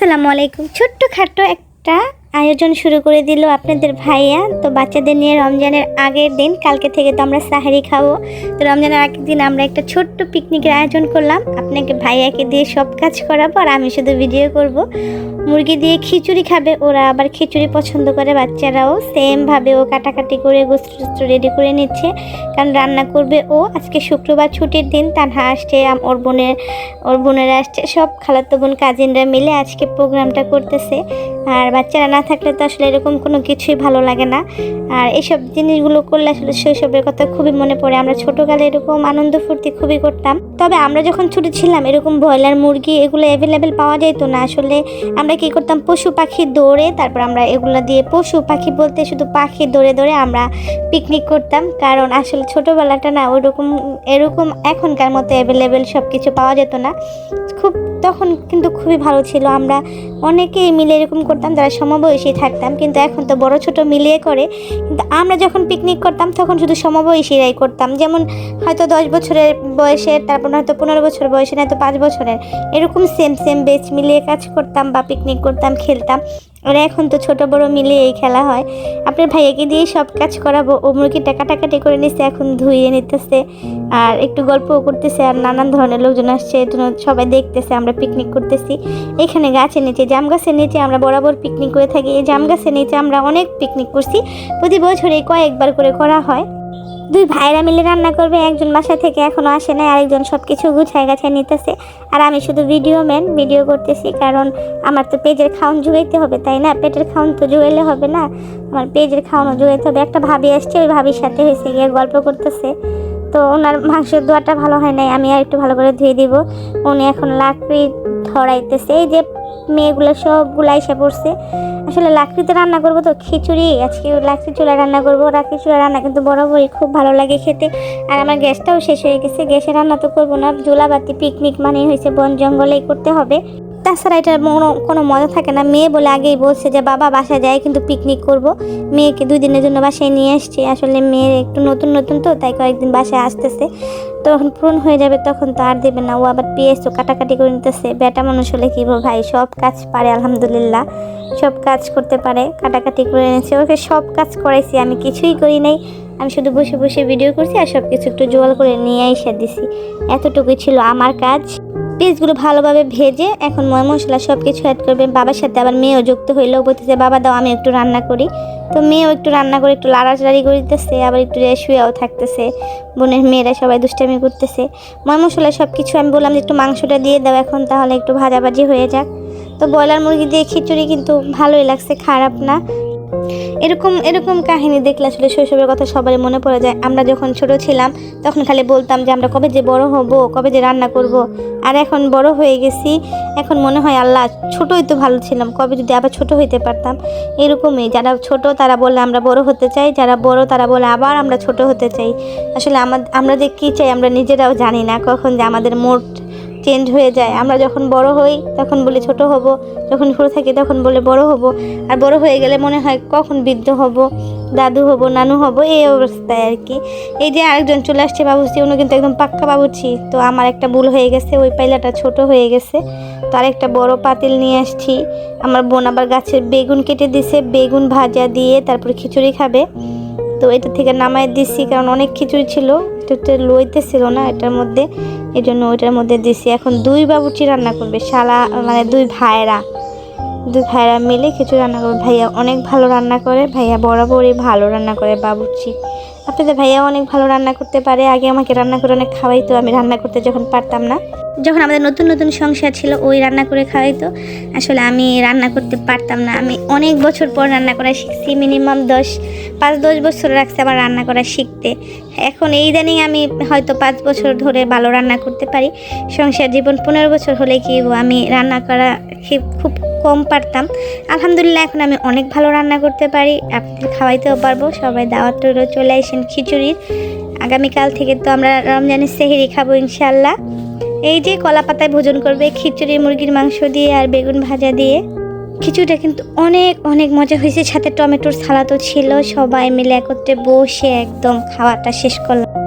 আসসালামু আলাইকুম। ছোট্ট খাট্ট একটা আয়োজন শুরু করে দিল আপনাদের ভাইয়া। তো বাচ্চাদের নিয়ে রমজানের আগের দিন, কালকে থেকে তো আমরা সাহারি খাব। তো রমজানের আগের দিন আমরা একটা ছোট্ট পিকনিকের আয়োজন করলাম। আপনাকে ভাইয়াকে দিয়ে সব কাজ করাবো আর আমি শুধু ভিডিও করব। মুরগি দিয়ে খিচুড়ি খাবে, ওরা আবার খিচুড়ি পছন্দ করে বাচ্চারাও। সেমভাবে ও কাটাকাটি করে গোস্ত রেডি করে নিচ্ছে। কারণ রান্না করবে ও। আজকে শুক্রবার ছুটির দিন তার তানহা আসছে ওর বোনের ওর বোনেরা আসছে, সব খালাতো বোন কাজিনরা মিলে আজকে প্রোগ্রামটা করতেছে। আর বাচ্চারা না থাকলে তো আসলে এরকম কোনো কিছুই ভালো লাগে না। আর এইসব জিনিসগুলো করলে আসলে শৈশবের কথা খুবই মনে পড়ে। আমরা ছোটোকালে এরকম আনন্দ ফুর্তি খুবই করতাম। তবে আমরা যখন ছোটো ছিলাম, এরকম ব্রয়লার, মুরগি এগুলো অ্যাভেলেবেল পাওয়া যেত না। আসলে আমরা কি করতাম, পশু পাখি দৌড়ে, তারপর আমরা এগুলো দিয়ে পশু পাখি বলতে শুধু পাখি দৌড়ে দৌড়ে আমরা পিকনিক করতাম। কারণ আসলে ছোটোবেলাটা না, ওইরকম, এরকম এখনকার মতো অ্যাভেলেবেল সব কিছু পাওয়া যেত না। খুব, তখন কিন্তু খুবই ভালো ছিল। আমরা অনেকেই মিলে এরকম করতাম, যারা সমবয়সী থাকতাম, কিন্তু এখন তো বড় ছোট মিলিয়ে করে, কিন্তু আমরা যখন পিকনিক করতাম তখন শুধু সমবয়সীরাই করতাম। যেমন হয়তো দশ বছরের বয়সের, তারপর হয়তো পনেরো বছর বয়সে নয়তো পাঁচ বছরের, এরকম সেম সেম বেচ মিলিয়ে কাজ করতাম বা পিকনিক করতাম, খেলতাম। আর এখন তো ছোট বড় মিলিয়ে এই খেলা হয়। আপনার ভাইয়াকে দিয়ে সব কাজ করাবো। ও মুরগিটা কাটাকাটি করে নিচ্ছে এখন ধুইয়ে নিতেছে। আর একটু গল্পও করতেছে, আর নানান ধরনের লোকজন আসছে জন্য সবাই দেখতেছে, আমরা পিকনিক করতেছি। এখানে গাছের নিচে, জাম গাছের নিচে আমরা বরাবর পিকনিক করে থাকি। এই জাম গাছের নিচে আমরা অনেক পিকনিক করছি। প্রতি বছরে কয়েকবার করে করা হয়। দুই ভাইরা মিলে রান্না করবে, একজন বাসা থেকে এখনও আসে না আরেকজন সব কিছু গুছায় গাছায় নিতেছে। আর আমি শুধু ভিডিও ম্যান ভিডিও করতেছি, কারণ আমার তো পেজের খাওয়ান জুগাইতে হবে, তাই না? পেটের খাওয়ান তো জুগাইলে হবে না। আমার পেজের খাওয়ানো জুগাইতে হবে। একটা ভাবি আসছে, ওই ভাবির সাথে হয়েছে গিয়ে গল্প করতেছে। তো ওনার মাংসের দোয়াটা ভালো হয় নাই, আমি আর একটু ভালো করে ধুয়ে দিব। উনি এখন লাকড়ি ধরাইতেছে, এই যে মেয়েগুলো সবগুলো এসে পড়ছে। আসলে লাকড়িতে রান্না করব তো, খিচুড়ি, আজকে লাকড়ি চুলা রান্না করব। লাকড়ি চুলা রান্না কিন্তু বরাবরই খুব ভালো লাগে খেতে। আর আমার গ্যাসটাও শেষ হয়ে গেছে, গ্যাসে রান্না তো করব না, জোলাবাতি পিকনিক মানেই হয়েছে বন জঙ্গলেই করতে হবে। তাছাড়া এটার কোনো মজা থাকে না। মেয়ে বলে আগেই বলছে যে, বাবা, বাসায় যায় কিন্তু পিকনিক করব। মেয়েকে দুই দিনের জন্য বাসায় নিয়ে আসছে। আসলে মেয়ের একটু নতুন নতুন তো, তাই কয়েকদিন বাসায় আসতেছে। তখন পূরণ হয়ে যাবে, তখন তো আর দেবে না। ও আবার পেয়েছ কাটাকাটি করে নিতেছে। বেটা মানুষ হলে কি ভাই? সব কাজ পারে, আলহামদুলিল্লাহ। সব কাজ করতে পারে, কাটাকাটি করে এনেছে। ওকে সব কাজ করাইছি। আমি কিছুই করি নাই। আমি শুধু বসে বসে ভিডিও করছি আর সব কিছু একটু জোয়াল করে নিয়ে এসে দিছি। এতটুকুই ছিল আমার কাজ। পেঁয়াজগুলো ভালোভাবে ভেজে এখন ময় মশলা সব কিছু অ্যাড করবে বাবার সাথে আবার মেয়েও যুক্ত হইলেও বলতেছে, বাবা, দাও, আমি একটু রান্না করি। তো মেয়েও একটু রান্না করে একটু লাড়াচাড়ি করে দিতেছে আবার একটু শুয়েও থাকতেছে। বোনের মেয়েরা সবাই দুষ্টামি করতেছে। ময় মশলা সব কিছু আমি বললাম যে, একটু মাংসটা দিয়ে দাও এখন, তাহলে একটু ভাজাভাজি হয়ে যাক। তো ব্রয়লার মুরগি দিয়ে খিচুড়ি কিন্তু ভালোই লাগছে, খারাপ না। এরকম এরকম কাহিনী দেখলে আসলে শৈশবের কথা সবারই মনে পড়ে যায়। আমরা যখন ছোট ছিলাম, তখন খালি বলতাম যে, আমরা কবে যে বড় হব, কবে যে রান্না করব। আর এখন বড় হয়ে গেছি, এখন মনে হয়, আল্লাহ, ছোটই তো ভালো ছিলাম, কবে যদি আবার ছোট হইতে পারতাম? এরকমই, যারা ছোট তারা বলে আমরা বড় হতে চাই, যারা বড় তারা বলে, আবার আমরা ছোট হতে চাই। আসলে আমরা যে কী চাই, আমরা নিজেরাও জানি না কখন যে আমাদের মোট চেঞ্জ হয়ে যায়। আমরা যখন বড় হই, তখন বলি ছোট হব। যখন ছোট থাকি, তখন বলে বড় হব। আর বড় হয়ে গেলে মনে হয় কখন বৃদ্ধ হব, দাদু হব, নানু হব, এই অবস্থায় আর কি। এই যে আরেকজন চলে আসছে বাবুর্চি, উনি কিন্তু একদম পাক্কা বাবুর্চি। তো আমার একটা ভুল হয়ে গেছে, ওই পাইলাটা ছোট হয়ে গেছে। তো আরেকটা বড় পাতিল নিয়ে আসছি। আমার বোন আবার গাছের বেগুন কেটে দিছে, বেগুন ভাজা দিয়ে তারপর খিচুড়ি খাবে। তো এটা থেকে নামাই দিছি, কারণ অনেক খিচুড়ি ছিল। এটা লইতে ছিল না, এটার মধ্যে এই জন্য ওইটার মধ্যে দিছি। এখন দুই বাবুচি রান্না করবে, শালা মানে দুই ভাইরা দুই ভাইরা মিলে কিছু রান্না করবে। ভাইয়া অনেক ভালো রান্না করে, ভাইয়া বরাবরই ভালো রান্না করে বাবুচি আপনাদের ভাইয়া অনেক ভালো রান্না করতে পারে, আগে আমাকে রান্না করে অনেক খাওয়াইতো, আমি রান্না করতে যখন পারতাম না। যখন আমাদের নতুন নতুন সংসার ছিল, ওই রান্না করে খাওয়াইতো। আসলে আমি রান্না করতে পারতাম না। আমি অনেক বছর পর রান্না করা শিখছি মিনিমাম দশ, পাঁচ, দশ বছর রাখছে আমার রান্না করা শিখতে। এখন এই ইদানিং আমি হয়তো পাঁচ বছর ধরে ভালো রান্না করতে পারি। সংসার জীবন পনেরো বছর হলে কি আমি রান্না করা খুব কম পারতাম। আলহামদুলিল্লাহ, এখন আমি অনেক ভালো রান্না করতে পারি। আপনাদের খাওয়াইতেও পারব। সবাই দাওয়াত চলে আসেন খিচুড়ির। আগামীকাল থেকে তো আমরা রমজানের সেহেরি খাব ইনশাল্লাহ এই যে কলা পাতায় ভোজন করবে, খিচুড়ি, মুরগির মাংস দিয়ে আর বেগুন ভাজা দিয়ে। খিচুড়িটা কিন্তু অনেক অনেক মজা হয়েছে। সাথে টমেটোর সালাদও ছিল। সবাই মিলে একত্রে বসে একদম খাওয়াটা শেষ করলাম।